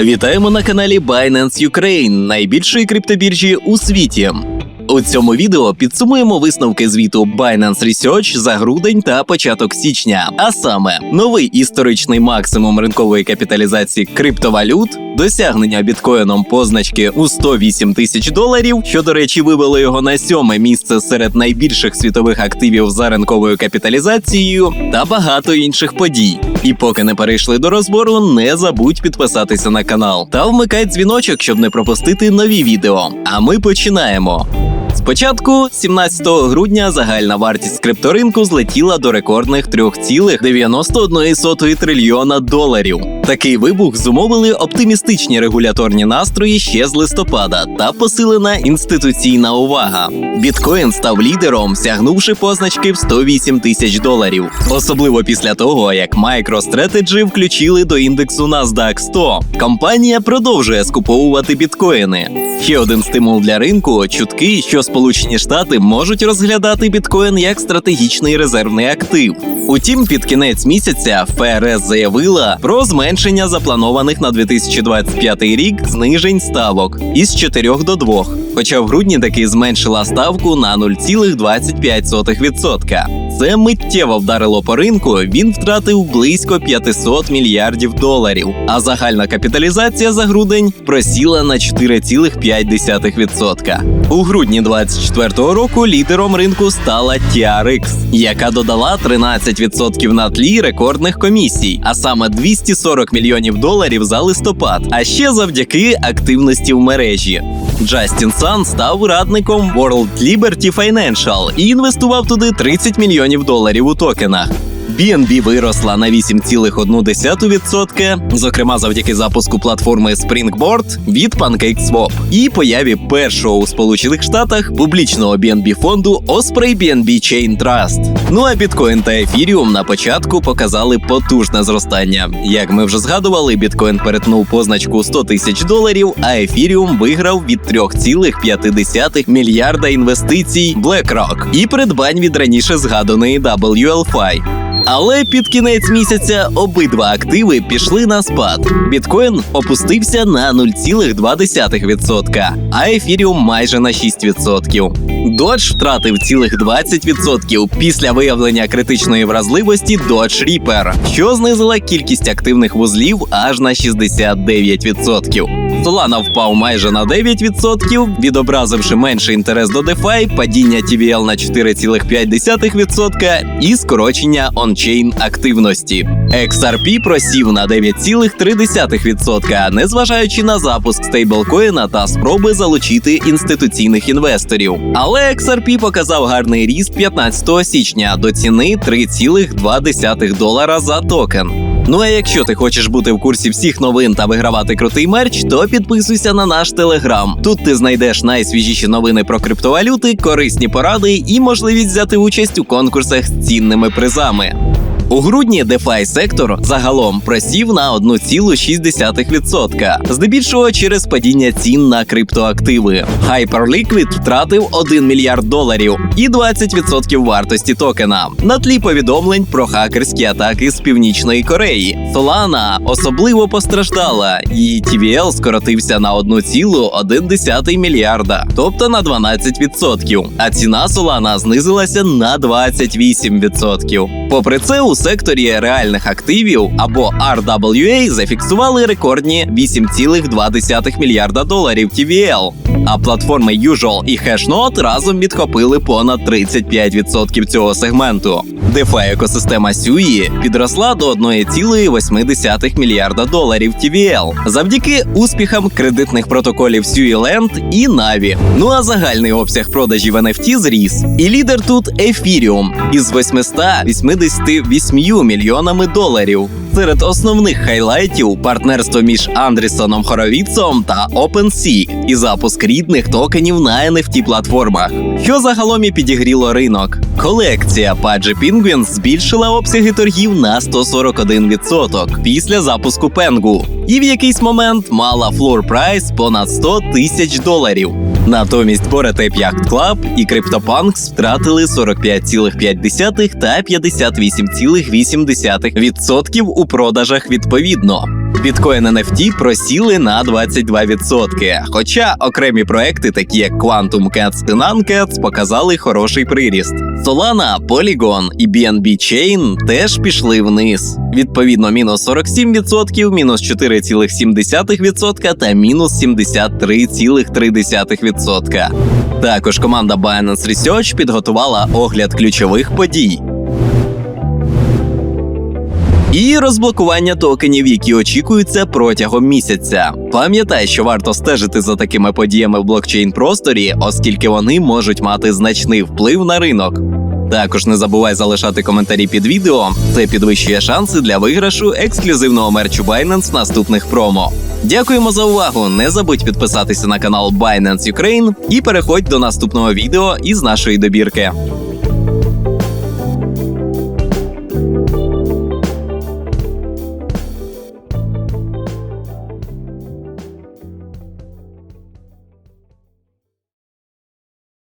Вітаємо на каналі Binance Ukraine, найбільшої криптобіржі у світі. У цьому відео підсумуємо висновки звіту Binance Research за грудень та початок січня, а саме новий історичний максимум ринкової капіталізації криптовалют, досягнення біткоїном позначки у 108 тисяч доларів, що, до речі, вивело його на сьоме місце серед найбільших світових активів за ринковою капіталізацією, та багато інших подій. І поки не перейшли до розбору, не забудь підписатися на канал та вмикай дзвіночок, щоб не пропустити нові відео. А ми починаємо. Спочатку, 17 грудня, загальна вартість крипторинку злетіла до рекордних 3,91 трильйона доларів. Такий вибух зумовили оптимістичні регуляторні настрої ще з листопада та посилена інституційна увага. Біткоін став лідером, сягнувши позначки в 108 тисяч доларів. Особливо після того, як MicroStrategy включили до індексу NASDAQ 100. Компанія продовжує скуповувати біткоїни. Ще один стимул для ринку чутки, що Сполучені Штати можуть розглядати біткоін як стратегічний резервний актив. Утім, під кінець місяця ФРС заявила про зменшення запланованих на 2025 рік знижень ставок із 4 до 2. Хоча в грудні таки зменшила ставку на 0,25%. Це миттєво вдарило по ринку. Він втратив близько 500 мільярдів доларів. А загальна капіталізація за грудень просіла на 4,5%. У грудні 2024 року лідером ринку стала TRX, яка додала 13% на тлі рекордних комісій, а саме 240 мільйонів доларів за листопад. А ще завдяки активності в мережі. Джастін Сан став радником World Liberty Financial і інвестував туди 30 мільйонів доларів у токенах. BNB виросла на 8,1%, зокрема завдяки запуску платформи Springboard від PancakeSwap і появі першого у Сполучених Штатах публічного BNB фонду Osprey BNB Chain Trust. Ну а біткоін та ефіріум на початку показали потужне зростання. Як ми вже згадували, біткоін перетнув позначку 100 тисяч доларів, а ефіріум виграв від 3,5 мільярда інвестицій BlackRock і придбань від раніше згаданої WLFi. Але під кінець місяця обидва активи пішли на спад. Біткоін опустився на 0,2%, а ефіріум майже на 6%. Dodge втратив цілих 20% після виявлення критичної вразливості Dodge Reaper, що знизила кількість активних вузлів аж на 69%. Solana впав майже на 9%, відобразивши менший інтерес до DeFi, падіння TVL на 4,5% і скорочення ончейн активності. XRP просів на 9,3%, незважаючи на запуск стейблкоїна та спроби залучити інституційних інвесторів. Але XRP показав гарний ріст 15 січня до ціни 3,2 долара за токен. Ну а якщо ти хочеш бути в курсі всіх новин та вигравати крутий мерч, то підписуйся на наш телеграм. Тут ти знайдеш найсвіжіші новини про криптовалюти, корисні поради і можливість взяти участь у конкурсах з цінними призами. У грудні DeFi сектор загалом просів на 1,6%, здебільшого через падіння цін на криптоактиви. Hyperliquid втратив 1 мільярд доларів і 20% вартості токена на тлі повідомлень про хакерські атаки з північної Кореї. Solana особливо постраждала. Її TVL скоротився на 1,1 мільярда, тобто на 12%. А ціна Solana знизилася на 28%. Попри це, у секторі реальних активів або RWA зафіксували рекордні 8,2 мільярда доларів TVL. А платформи Usual і Hashnote разом відхопили понад 35% цього сегменту. DeFi екосистема Sui підросла до 1,8 мільярда доларів TVL завдяки успіхам кредитних протоколів Sui Land і Na'Vi. Ну а загальний обсяг продажів NFT зріс. І лідер тут Ethereum із 888 мільйонами доларів. Серед основних хайлайтів партнерство між Андрісоном Хоровіцом та OpenSea і запуск рідних токенів на NFT платформах, що загалом і підігріло ринок. Колекція Pudgy Penguins збільшила обсяги торгів на 141% після запуску Пенгу, і в якийсь момент мала флор прайс понад 100 тисяч доларів. Натомість Bored Yacht Club і CryptoPunks втратили 45,5 та 58,8% у продажах відповідно. Біткоін NFT просіли на 22%. Хоча окремі проекти, такі як Quantum Cats і NanCats, показали хороший приріст. Solana, Polygon і BNB Chain теж пішли вниз. Відповідно, мінус 47%, мінус 4,7% та мінус 73,3%. Також команда Binance Research підготувала огляд ключових подій. І розблокування токенів, які очікуються протягом місяця. Пам'ятай, що варто стежити за такими подіями в блокчейн просторі, оскільки вони можуть мати значний вплив на ринок. Також не забувай залишати коментарі під відео. Це підвищує шанси для виграшу ексклюзивного мерчу Binance наступних промо. Дякуємо за увагу! Не забудь підписатися на канал Binance Ukraine і переходь до наступного відео із нашої добірки.